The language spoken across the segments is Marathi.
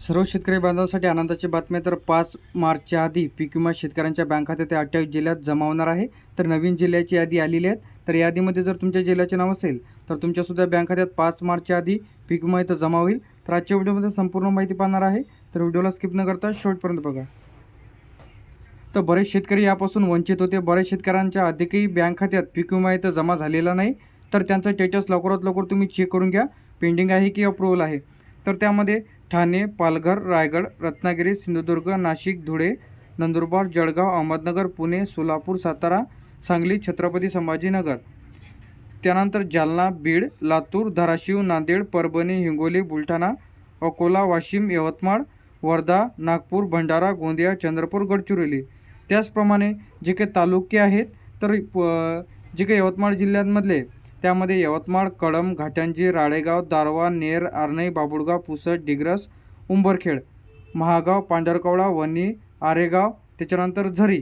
सर्व शेतकरी बांधवांसाठी आनंदाची बातमी तर पाच मार्चच्या आधी पीक विमा शेतकऱ्यांच्या बँक खात्यात ते अठ्ठावीस जिल्ह्यात जमा होणार आहे. तर नवीन जिल्ह्याची यादी आलेली आहेत. तर यादीमध्ये जर तुमच्या जिल्ह्याचे नाव असेल तर तुमच्यासुद्धा बँक खात्यात पाच मार्चच्या आधी पीक विमा इथं जमा होईल. तर आजच्या व्हिडिओमध्ये संपूर्ण माहिती पाहणार आहे. तर व्हिडिओला स्किप न करता शेवटपर्यंत बघा. तर बरेच शेतकरी यापासून वंचित होते. बऱ्याच शेतकऱ्यांच्या अधिकही बँक खात्यात पीक विमा इथं जमा झालेला नाही. तर त्यांचा स्टेटस लवकरात लवकर तुम्ही चेक करून घ्या. पेंडिंग आहे की अप्रुव्हल आहे. तर त्यामध्ये ठाणे पालघर रायगड रत्नागिरी सिंधुदुर्ग नाशिक धुळे नंदुरबार जळगाव अहमदनगर पुणे सोलापूर सातारा सांगली छत्रपती संभाजीनगर. त्यानंतर जालना बीड लातूर धाराशिव नांदेड परभणी हिंगोली बुलढाणा अकोला वाशिम यवतमाळ वर्धा नागपूर भंडारा गोंदिया चंद्रपूर गडचिरोली. त्याचप्रमाणे जे काही तालुके आहेत तर प- जे काही यवतमाळ जिल्ह्यांमधले त्यामध्ये यवतमाळ कळंब घाटंजी राळेगाव दारवा नेर आर्णई बाबुळगाव पुसद डिग्रस उंबरखेड महागाव पांढरकवडा वणी आरेगाव त्याच्यानंतर झरी.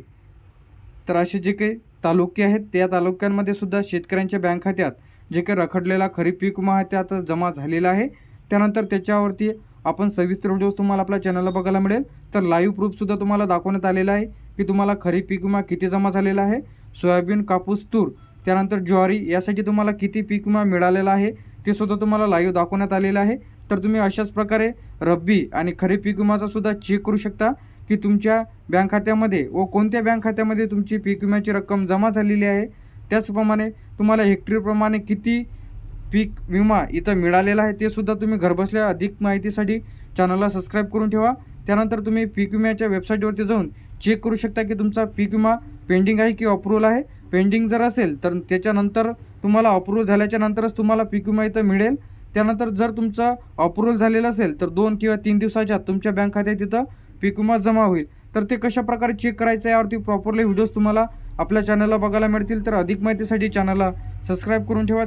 तर असे जे काही तालुके आहेत त्या तालुक्यांमध्ये सुद्धा शेतकऱ्यांच्या बँक खात्यात जे काही रखडलेला खरीप पीक विमा आहे ते आता जमा झालेला आहे. त्यानंतर त्याच्यावरती आपण सविस्तर व्हिडिओज तुम्हाला आपल्या चॅनलला बघायला मिळेल. तर लाईव्ह प्रूफसुद्धा तुम्हाला दाखवण्यात आलेला आहे की तुम्हाला खरीप पीक विमा किती जमा झालेला आहे. सोयाबीन कापूस तूर त्यानंतर ज्वारी यासाठी तुम्हाला किती पीक विमा मिळालेला आहे ते सुद्धा तुम्हाला लाईव्ह दाखवण्यात आलेलं आहे. तर तुम्ही अशाच प्रकारे रब्बी आणि खरीप पीक विमाचा सुद्धा चेक करू शकता की तुमच्या बँक खात्यामध्ये व कोणत्या बँक खात्यामध्ये तुमची पीक विम्याची रक्कम जमा झालेली आहे. त्याचप्रमाणे तुम्हाला हेक्टरीप्रमाणे किती पीक विमा इथं मिळालेला आहे ते सुद्धा तुम्ही घरबसल्या अधिक माहितीसाठी चॅनलला सबस्क्राईब करून ठेवा. त्यानंतर तुम्ही पीक विम्याच्या वेबसाईटवरती जाऊन चेक करू शकता की तुमचा पीक विमा पेंडिंग आहे की अप्रूव्हल आहे. पेंडिंग जर असेल तर त्याच्यानंतर तुम्हाला अप्रूव्हल झाल्याच्या नंतरच तुम्हाला पीक विमा इथं मिळेल. त्यानंतर जर तुमचं अप्रूव्हल झालेलं असेल तर दोन किंवा तीन दिवसाच्या आत तुमच्या बँक खात्यात तिथं पीक विमा जमा होईल. तर ते कशा प्रकारे चेक करायचं यावरती प्रॉपरली व्हिडिओज तुम्हाला आपल्या चॅनलला बघायला मिळतील. तर अधिक माहितीसाठी चॅनलला सबस्क्राईब करून ठेवा.